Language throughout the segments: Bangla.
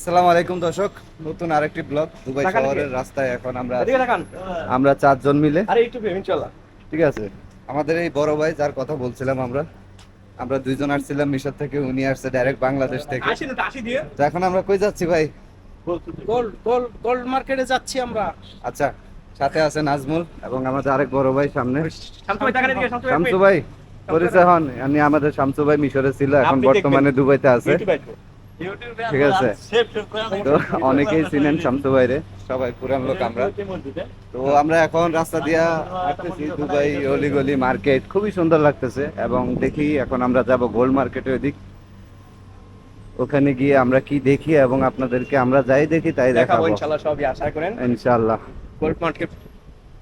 আসসালামু আলাইকুম দর্শক নতুন আরেকটি ব্লগ দুবাই শহরের রাস্তায় এখন আমরা আমরা চারজন মিলে। আরে একটু ঠিক আছে। আমাদের এই বড় ভাই যার কথা বলছিলাম আমরা আমরা দুইজন আসছিলাম মিশর থেকে উনি আসছে ডাইরেক্ট বাংলাদেশ থেকে। তো এখন আমরা কই যাচ্ছি ভাই? গোল্ড গোল্ড গোল্ড মার্কেটে যাচ্ছি আমরা। আচ্ছা সাথে আছে নাজমুল এবং আমাদের আরেক বড় ভাই সামনে। শামসু ভাই পরিচয় হন আমি আমাদের শামসু ভাই মিশরে ছিল এখন বর্তমানে দুবাইতে আছে। ঠিক আছে। তো অনেকেই চিনেন শামসু ভাইরে। সবাই পুরান লোক আমরা। তো আমরা এখন রাস্তা দিয়া হাঁটতেছি দুবাই অলিগলি মার্কেট। খুবই সুন্দর লাগতেছে এবং দেখি এখন আমরা যাব গোল্ড মার্কেটের ওই দিক ওখানে গিয়ে আমরা কি দেখি এবং আপনাদেরকে আমরা যাই দেখি তাই দেখাবো ইনশাল্লাহ সবই আশা করেন। ইনশাআল্লাহ গোল্ড মার্কেট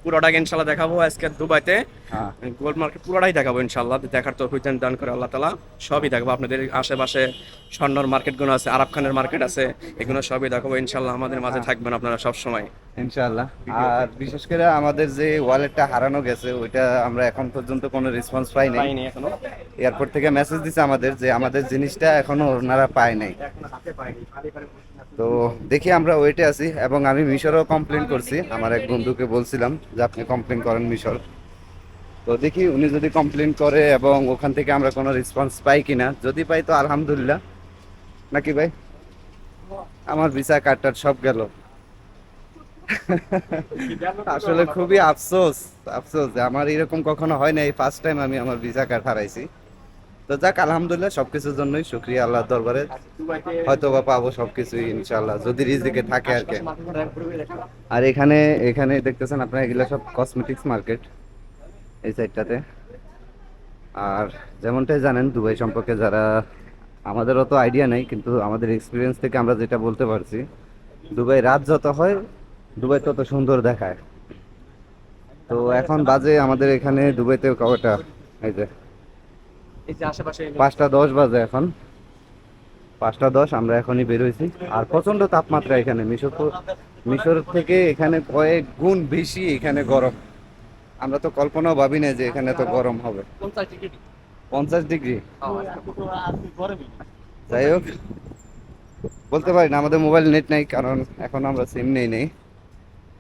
পুরোটাকে ইনশাল্লাহ দেখাবো আজকে দুবাইতে। হ্যাঁ। গোল্ড মার্কেট পুরোটাই দেখাবো ইনশাল্লাহ। দেখার তো হইতেন দান করে আল্লাহ তালা সবই দেখাবো। আপনাদের আশেপাশে স্বর্ণর মার্কেটগুলো আছে আরব খানের মার্কেট আছে এগুলো সবই দেখাবো ইনশাল্লাহ। আমাদের মাঝে থাকবেন আপনারা সব সময় ইনশাআল্লাহ আর বিশেষ করে আমাদের যে ওয়ালেটটা হারানো গেছে ওইটা আমরা এখন পর্যন্ত কোনো রেসপন্স পাই নাই পাইনি এখনও। এয়ারপোর্ট থেকে মেসেজ দিছে আমাদের যে আমাদের জিনিসটা এখনও ওনারা পায় নাই। তো দেখি আমরা ওয়েটে আছি এবং আমি মিশরও কমপ্লেন করছি। আমার এক বন্ধুকে বলছিলাম যে আপনি কমপ্লেন করেন মিশর। তো দেখি উনি যদি কমপ্লেন করে এবং ওখান থেকে আমরা কোনো রেসপন্স পাই কিনা। যদি পাই তো আলহামদুলিল্লাহ। নাকি ভাই? আমার ভিসা কার্ডটার সব গেল। আসলে খুবই আফসোস আফসোস আমার এরকম কখনো হয় না এই ফার্স্ট টাইম আমি আমার ভিসা কার্ড হারাইছি। তো যাক, আলহামদুলিল্লাহ, সবকিছুর জন্যই শুক্রিয়া আল্লাহর দরবারে। হয়তো বা পাবো সবকিছুই ইনশাল্লাহ যদি রিজিকে থাকে আর কি। আর এখানে এখানে দেখতেছেন আপনারা, এগুলো সব কসমেটিক্স মার্কেট এই সাইডটাতে আর যেমনটাই জানেন, দুবাই সম্পর্কে যারা আমাদের অত আইডিয়া নেই, কিন্তু আমাদের এক্সপিরিয়েন্স থেকে আমরা যেটা বলতে পারছি, দুবাই রাত যত হয়, দুবাই তত সুন্দর দেখায়। তো এখন বাজে আমাদের এখানে দুবাইতে কয়টা? এই যে এই যে আশেপাশে পাঁচটা দশ বাজে এখন। পাঁচটা দশ আমরা এখনই বেরোইছি আর প্রচণ্ড তাপমাত্রা এখানে। মিশর মিশর থেকে এখানে কয়েক গুণ বেশি এখানে গরম। আমরা তো কল্পনাও ভাবি না যে এখানে তো গরম হবে। পঞ্চাশ ডিগ্রি। যাই হোক। বলতে পারি না আমাদের মোবাইল নেট নাই কারণ এখন আমরা সিম নেই নেই।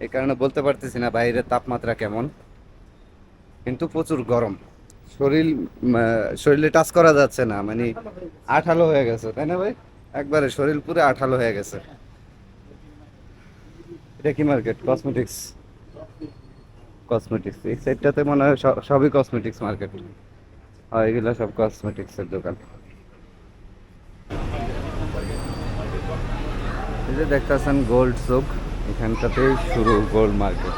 এই কারণে বলতে পারতেছি না বাইরের তাপমাত্রা কেমন। কিন্তু প্রচুর গরম। শরীর শরীরে টাচ করা যাচ্ছে না মানে আঠালো হয়ে গেছে, তাই না ভাই? একবারে শরীর পুরো আঠালো হয়ে গেছে। এটা কি মার্কেট কসমেটিক্স কসমেটিক্স এই সাইডটাতে মনে হয় সব- সবই কসমেটিক্স মার্কেট হয়, এগুলো সব কসমেটিক্সের দোকান। এই যে দেখতেছেন গোল্ড চোক এখানটাতেই শুরু গোল্ড মার্কেট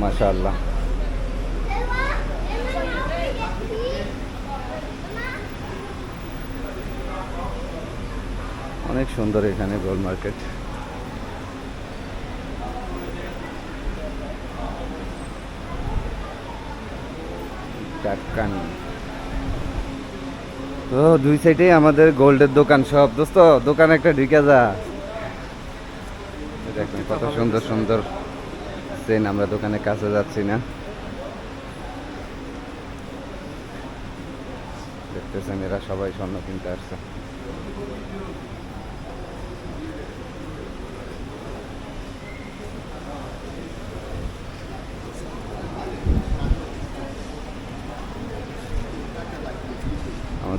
মাশাআল্লাহ। অনেক সুন্দর এখানে গোল্ড মার্কেট। তো দুই সাইডে আমাদের গোল্ডের দোকান সব। দোস্ত, দোকান একটা ঢুকে যা। দেখুন কত সুন্দর সুন্দর চেন আমরা দোকানের কাছে যাচ্ছি না। দেখতেছেন এরা সবাই স্বর্ণ কিনতে আসছে।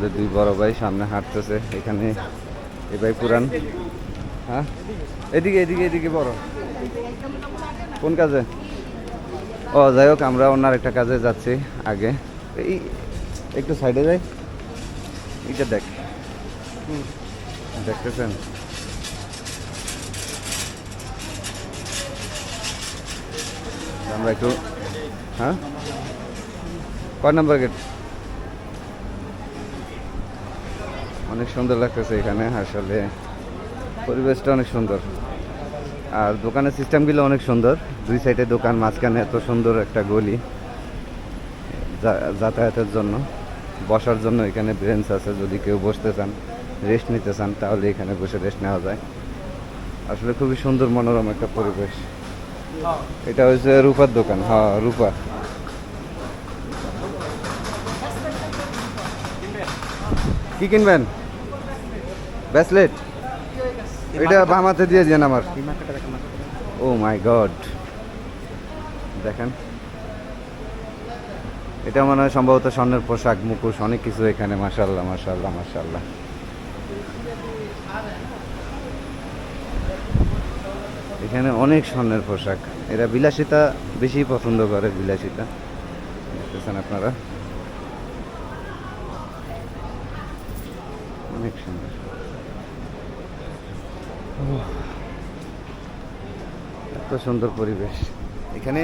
আমাদের দুই বড় ভাই সামনে হাঁটতেছে। এখানে এ ভাই পুরান। হ্যাঁ? এদিকে এদিকে এদিকে বড়। কোন কাজে? ও, যাই হোক, আমরা অন্য একটা কাজে যাচ্ছি আগে। এই, একটু সাইডে যাই। এইটা দেখ। দেখতেছেন? আমরা একটু হ্যাঁ? কয় নম্বর গেট? অনেক সুন্দর লাগতেছে এখানে, আসলে পরিবেশটা অনেক সুন্দর। আর দোকানের সিস্টেমগুলো অনেক সুন্দর, দুই সাইডে দোকান, মাঝখানে এত সুন্দর একটা গলি যাতায়াতের জন্য। বসার জন্য এখানে ব্রেঞ্চ আছে, যদি কেউ বসতে চান রেস্ট নিতে চান, তাহলে এখানে বসে রেস্ট নেওয়া যায়। আসলে খুবই সুন্দর, মনোরম একটা পরিবেশ। এটা হচ্ছে রূপার দোকান হ্যাঁ রূপা। কি কিনবেন? ব্যাসলেট এটা বামাতে দিয়ে দেন আমার। ও মাই গড দেখেন। এটা মনে হয় সম্ভবত স্বর্ণের পোশাক, মুখোশ, অনেক কিছু এখানে মাসাল্লাহ মাসাল্লাহ মাসাল্লাহ এখানে অনেক স্বর্ণের পোশাক। এরা বিলাসিতা বেশি পছন্দ করে, বিলাসিতা। দেখতেছেন আপনারা? অনেক সুন্দর। এত সুন্দর পরিবেশ। এখানে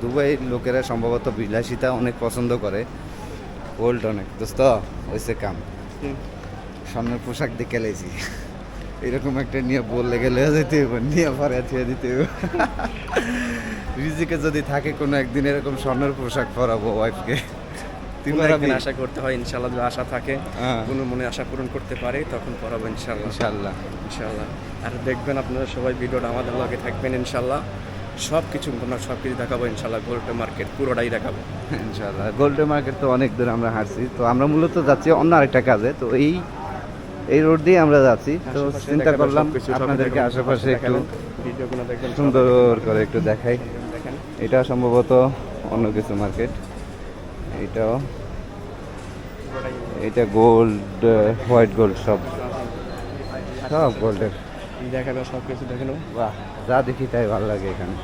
দুবাইয়ের লোকেরা সম্ভবত বিলাসিতা অনেক পছন্দ করে। ওল্ড অনেক দোস্ত হয়েছে কাম। স্বর্ণের পোশাক দেখে লেছি এরকম একটা নিয়ে বললে গেলে যেতে হবে নিয়ে পরে থুয়ে দিতে হবে রিজিকে যদি থাকে কোনো একদিন এরকম স্বর্ণের পোশাক পরাবো ওয়াইফকে একদিন আশা করতে হয় ইনশাল্লাহ যদি আশা থাকে হ্যাঁ। কোনো মনে আশা পূরণ করতে পারে তখন পড়াবো ইনশাল্লাহ ইনশাল্লাহ ইনশাল্লাহ আর দেখবেন আপনারা সবাই ভিডিওটা আমাদের লগে থাকবেন ইনশাল্লাহ সব কিছু আপনার সব কিছু দেখাবো ইনশাল্লাহ গোল্ড মার্কেট পুরোটাই দেখাবো। ইনশাল্লাহ গোল্ডেন মার্কেট তো অনেক দূর আমরা হাঁটছি তো আমরা মূলত যাচ্ছি অন্য আরেকটা কাজে তো এই এই রোড দিয়ে আমরা যাচ্ছি তো চিন্তা করলাম আপনাদেরকে আশেপাশে একটু সুন্দর করে একটু দেখাই। এটা সম্ভবত অন্য কিছু মার্কেট। এটাও এটা গোল্ড হোয়াইট গোল্ড সব। সব গোল্ডের দেখাবে সব কিছু দেখে নেব। বাহ যা দেখি তাই ভালো লাগে এখানে।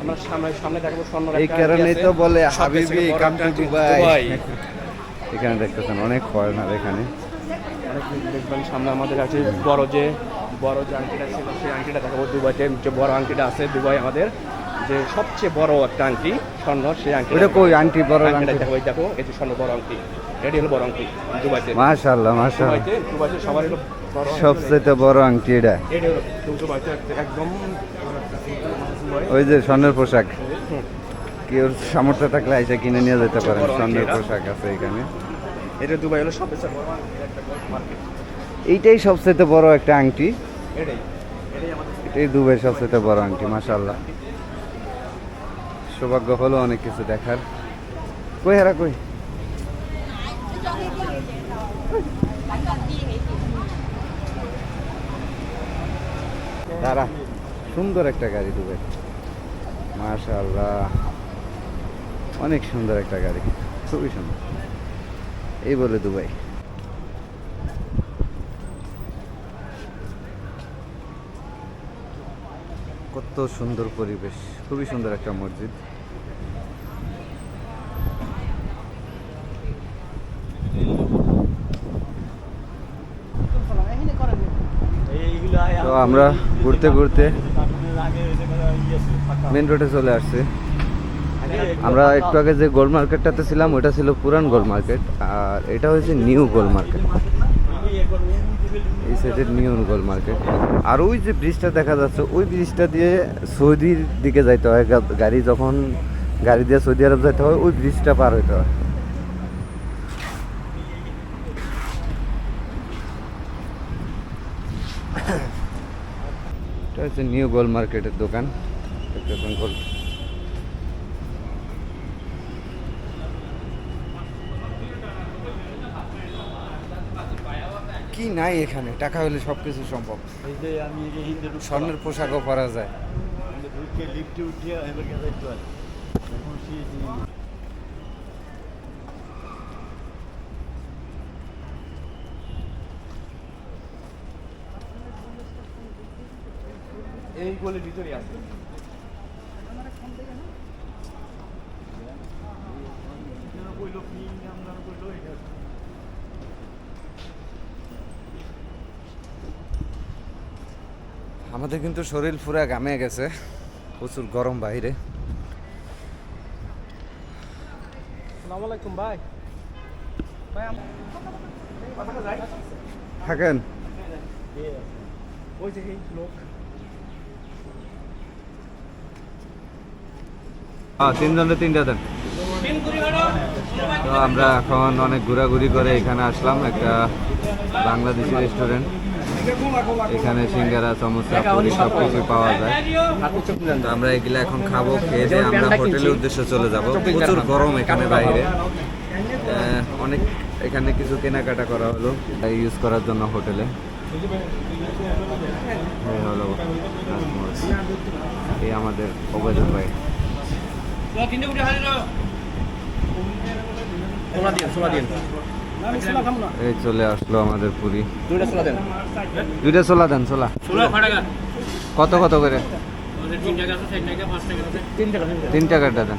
আমরা সামনে সামনে দেখাবো স্বর্ণ এই কারণেই তো বলে হাবিবি কাম টু দুবাই। এখানে দেখতেছেন অনেক ফরেনার এখানে। দেখবেন সামনে আমাদের আছে বড় যে বড় যে আংটিটা ছিল সেই আংটিটা দেখাবো। দুবাইতে যে বড় আংটিটা আছে দুবাই আমাদের। যে সবচেয়ে বড় একটা আংটি স্বর্ণ সেই আংটি ওটা কই? আংটি বড় আন্টি দেখো এই দেখো এই যে স্বর্ণ বড় আংটি। এটি হলো বড় আংটি দুবাইতে। মাশাআল্লাহ মাশাআল্লাহ। দুবাইতে দুবাইতে সবার হলো বড় সবচেয়ে বড় আংটি এটা। এটি হলো দুবাইতে একদম ওই যে স্বর্ণের পোশাক। কেউ সামর্থ্য থাকলে এসে কিনে নিয়ে যেতে পারেন। স্বর্ণের পোশাক আছে এখানে। এটা দুবাই হলো সবচেয়ে বড় মার্কেট এইটাই সবচেয়ে বড় একটা আংটি। এটাই। এটাই আমাদের এটাই দুবাই সবচেয়ে বড় আংটি মাশাআল্লাহ। সৌভাগ্য হলো অনেক কিছু দেখার। কই হারা, কই? দাঁড়া, সুন্দর একটা গাড়ি দুবাই মাশাআল্লাহ। অনেক সুন্দর একটা গাড়ি, খুবই সুন্দর। এই বলে দুবাই কত সুন্দর পরিবেশ, খুবই সুন্দর একটা মসজিদ তো আমরা ঘুরতে ঘুরতে মেন রোডে চলে আসছি। আমরা একটু আগে যে গোল্ড মার্কেটটাতে ছিলাম ওটা ছিল পুরান গোল্ড মার্কেট আর এটা হচ্ছে নিউ গোল্ড মার্কেট এই সাইডের নিউ গোল্ড মার্কেট আর ওই যে ব্রিজটা দেখা যাচ্ছে, ওই ব্রিজটা দিয়ে সৌদির দিকে যাইতে হয়। গাড়ি যখন গাড়ি দিয়ে সৌদি আরব যাইতে হয়, ওই ব্রিজটা পার হইতে হয়। এটা হচ্ছে নিউ গোল্ড মার্কেটের দোকান। দেখতেছেন কি নাই এখানে? টাকা হলে সব কিছু সম্ভব স্বর্ণের পোশাকও পরা যায়। লিফটে উঠে এবার গেছে একটু আর এখন সে- এই গলির ভিতরে আছে। আমাদের কিন্তু শরীর পুরা ঘামে গেছে প্রচুর গরম বাইরে। আসসালামু আলাইকুম ভাই। ভাই থাকেন। ওই যে লোক। হ্যাঁ তিনজনে তিনটা দেন। তো আমরা এখন অনেক ঘোরাঘুরি করে এখানে আসলাম, একটা বাংলাদেশি রেস্টুরেন্ট এখানে সিঙ্গারা, সমোসা, পুরি সব পাওয়া যায়। তো আমরা এগুলো এখন খাব, খেয়ে দিয়ে আমরা হোটেলের উদ্দেশ্যে চলে যাব। প্রচুর গরম এখানে বাইরে। অনেক এখানে কিছু কেনাকাটা করা হলো ইউজ করার জন্য হোটেলে। এই আমাদের ওবেদুল ভাই এই চলে আসলো আমাদের পুরী। দুইটা ছোলা দেন। দুইটা ছোলা দেন ছোলা কত কত করে? তিন টাকাটা দেন।